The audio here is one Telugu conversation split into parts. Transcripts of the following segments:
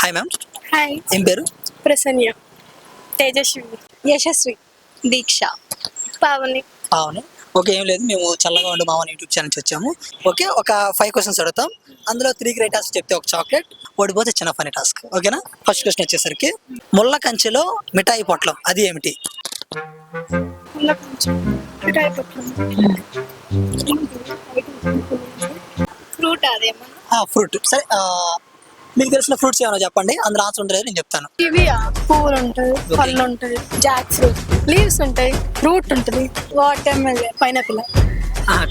హాయ్ మ్యామ్ హాయ్ ఏం పేరు? ప్రసన్య. తేజస్వి. యశస్వి. దీక్ష. పావని. పావని. ఓకే ఏం లేదు. మేము చల్లగా ఉండు మామని యూట్యూబ్ ఛానల్ వచ్చాము. ఓకే ఒక ఫైవ్ క్వశ్చన్స్ అడుగుతాం. అందులో త్రీ గ్రేట్ టాస్క్ చెప్తే ఒక చాక్లెట్ ఓడిపోతే చిన్న ఫనీ టాస్క్ ఓకేనా? ఫస్ట్ క్వశ్చన్ వచ్చేసరికి ముళ్ళ కంచెలో మిఠాయి పొట్లం అది ఏమిటి? పొట్లం. ఫ్రూట్ అదేమన్నా? ఫ్రూట్. సరే మీకు తెలిసిన ఫ్రూట్స్ ఏమైనా చెప్పండి? అందులో ఆన్సర్ ఉంటుంది నేను చెప్తాను. ఇవి పువ్వులు ఉంటాయి పళ్ళు ఉంటాయి జాక్ ఫ్రూట్ లీవ్స్ ఉంటాయి ఫ్రూట్ ఉంటుంది వాటర్ మెలన్ పైనాపిల్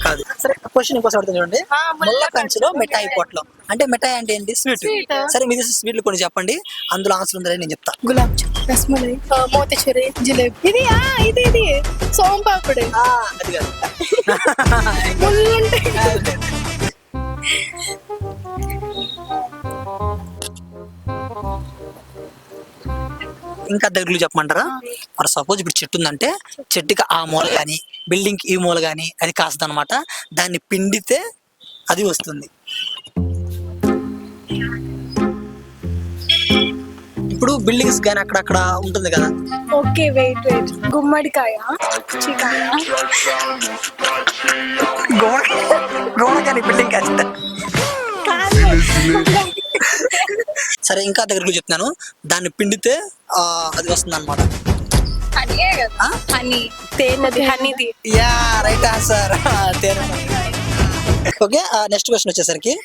కాదు. సరే క్వశ్చన్ ఇంకోసారి అడుగుతుంది చూడండి. ముళ్ళ కంచెలో మిఠాయి పొట్లం. అంటే మిఠాయి అంటే ఏంటి? స్వీట్. సరే మీ స్వీట్లు కొన్ని చెప్పండి. అందులో ఆన్సర్ ఉందని నేను చెప్తాను గులాబ్ జామ్ రస్మలై మోతీచూరి జిలేబీ. ఇది ఆ ఇది ఇది. సోమ్ పాపిడి అది కాదు. ఉంటాయి. ఇంకా దగ్గరలో చెప్పమంటారా? మరి సపోజ్ ఇప్పుడు చెట్టు ఉందంటే చెట్టుకి ఆ మూల కానీ బిల్డింగ్ ఈ మూల కానీ అది కాస్త అనమాట దాన్ని పిండితే అది వస్తుంది. ఇప్పుడు బిల్డింగ్స్ కానీ అక్కడక్కడ ఉంటుంది కదా? ఓకే వెయిట్ వెయిట్ గుమ్మడికాయ చికాయ గోడ గోడ కానీ బిల్డింగ్ కాస్త సరే ఇంకా దగ్గరకు చెప్తున్నాను. దాన్ని పిండితే ఆ, అది వస్తుంది అనమాట హనీ. తేనది హనీది. Yeah right answer. Okay next question వచ్చేసరికి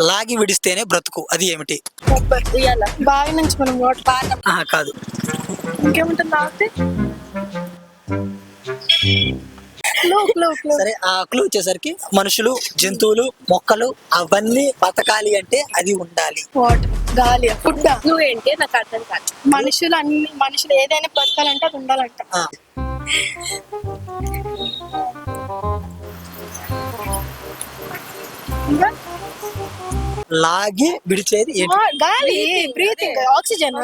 లాగి విడిస్తేనే బ్రతుకు అది ఏమిటి? బావి నుంచి మనం వాటర్ కాదు. ఇంకేముంటుంది సరే ఆ క్లూ వచ్చేసరికి మనుషులు జంతువులు మొక్కలు అవన్నీ బతకాలి అంటే అది ఉండాలి. గాలి ఫుడ్. నువ్వేంటి నాకు అర్థం కాదు. మనుషులు అన్ని మనుషులు ఏదైనా బతకాలంటే అది ఉండాలంట. ఇంకా? లాగి విడిచేది ఏంటి? గాలి బ్రీతింగ్ ఆక్సిజన్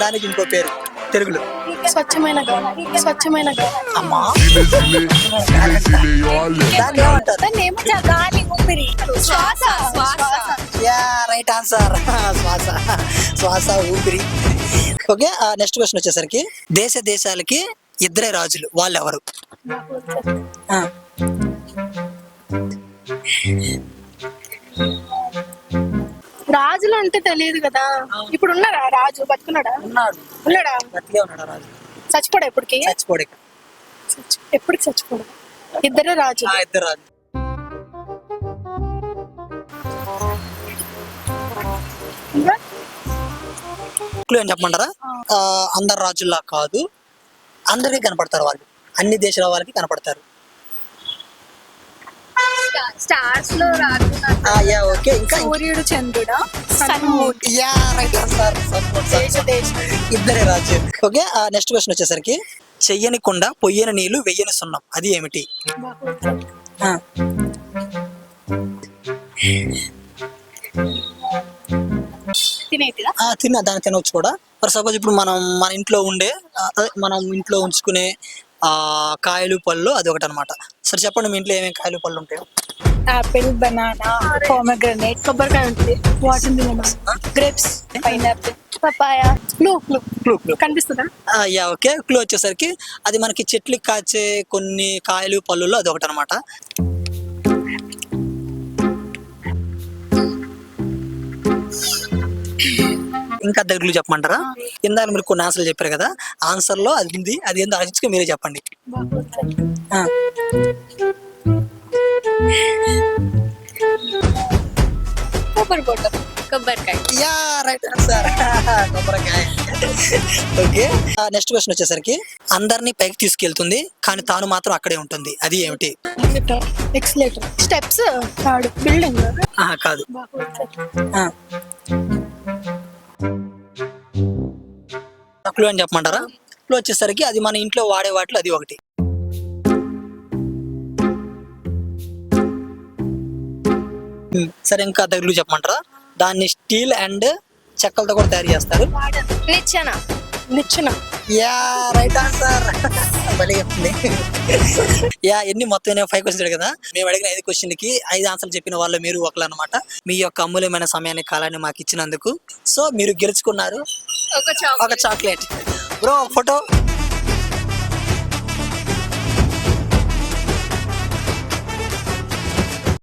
దానికి ఇంకో పేరు. తెలుగులో. స్వచ్ఛమైన స్వచ్ఛమైన గాలి ఊపిరి. శ్వాస యా రైట్ ఆన్సర్ శ్వాస శ్వాస ఊపిరి. ఓకే నెక్స్ట్ క్వశ్చన్ వచ్చేసరికి దేశ దేశాలకి ఇద్దరే రాజులు వాళ్ళు ఎవరు రాజులు అంటే తెలియదు కదా? ఇప్పుడు ఉన్నాడా రాజు? బతుకున్నాడా? ఉన్నాడు. ఉన్నాడా? ఉన్నాడు రాజు? చచ్చిపోడా ఎప్పటికి చచ్చిపోడు. ఎప్పటికి చచ్చిపోడా? ఇద్దరే రాజు. ఇద్దరు రాజు. ఏం చెప్పమంటారా? అందరు రాజుల్లా కాదు. అందరికీ కనపడతారు వాళ్ళు. అన్ని దేశాల వాళ్ళకి కనపడతారు. స్టార్స్లో యా ఓకే ఇంకా సూర్యుడు చంద్రుడా? యా రైట్ ఇద్దరే రాజు. ఓకే నెక్స్ట్ క్వశ్చన్ వచ్చేసరికి చెయ్యని కుండ పొయ్యని నీళ్ళు వెయ్యని సున్నం. అది ఏమిటి? తినేటిదా? ఆ, తిన్నా దాన్ని తినవచ్చు కూడా. ఫర్ సపోజ్ ఇప్పుడు మనం మన ఇంట్లో ఉండే మనం ఇంట్లో ఉంచుకునే ఆ కాయలు పళ్ళు అది ఒకటి అనమాట సరే చెప్పండి మీ ఇంట్లో ఏమేమి కాయలు పళ్ళు ఉంటాయో. ఆపిల్ బనానా పోమగ్రనేట్ కొబ్బరికాయ ఉంటుంది. Water melon grapes pineapple papaya clue clue clue clue కనిపిస్తుందా? Yeah okay. క్లూ వచ్చేసరికి అది మనకి చెట్లకి కాచే కొన్ని కాయలు పళ్ళుల్లో అది ఒకటి అనమాట ఇంకా దగ్గరలు చెప్పమంటారా? ఇందాక మీరు కొన్ని ఆన్సర్లు చెప్పారు కదా ఆన్సర్లో అది ఉంది. అది ఏందో ఆలోచించుకో మీరే చెప్పండి. కొబ్బరి బొట్ట కొబ్బరికాయ. Yeah right answer. కొబ్బరికాయ. ఓకే. నెక్స్ట్ క్వశ్చన్ వచ్చేసరికి అందరినీ పైకి తీసుకెళ్తుంది కానీ తాను మాత్రం అక్కడే ఉంటుంది. అది ఏమిటి? ఎక్స్లేటర్ స్టెప్స్ థర్డ్ బిల్డింగ్ ఆహా, కాదు. ఆ. క్లూ అని చెప్పమంటారా? క్లూ వచ్చేసరికి అది మన ఇంట్లో వాడే వాటిలో అది ఒకటి. సరే ఇంకా దగ్గర చెప్పమంటారా? దాన్ని స్టీల్ అండ్ చెక్కలతో కూడా తయారు చేస్తారు. నిచ్చెన. నిచ్చెన. Yeah right answer. భలే చెప్తుంది. యా ఎన్ని మొత్తం ఫైవ్ క్వశ్చన్స్ కదా? మేము అడిగిన ఐదు క్వశ్చన్కి ఐదు ఆన్సర్లు చెప్పిన వాళ్ళు మీరు ఒకళ్ళు అనమాట మీ యొక్క అమూల్యమైన సమయాన్ని కాలాన్ని మాకు ఇచ్చినందుకు. సో మీరు గెలుచుకున్నారు ఒక చాక్లెట్ బ్రో ఫోటో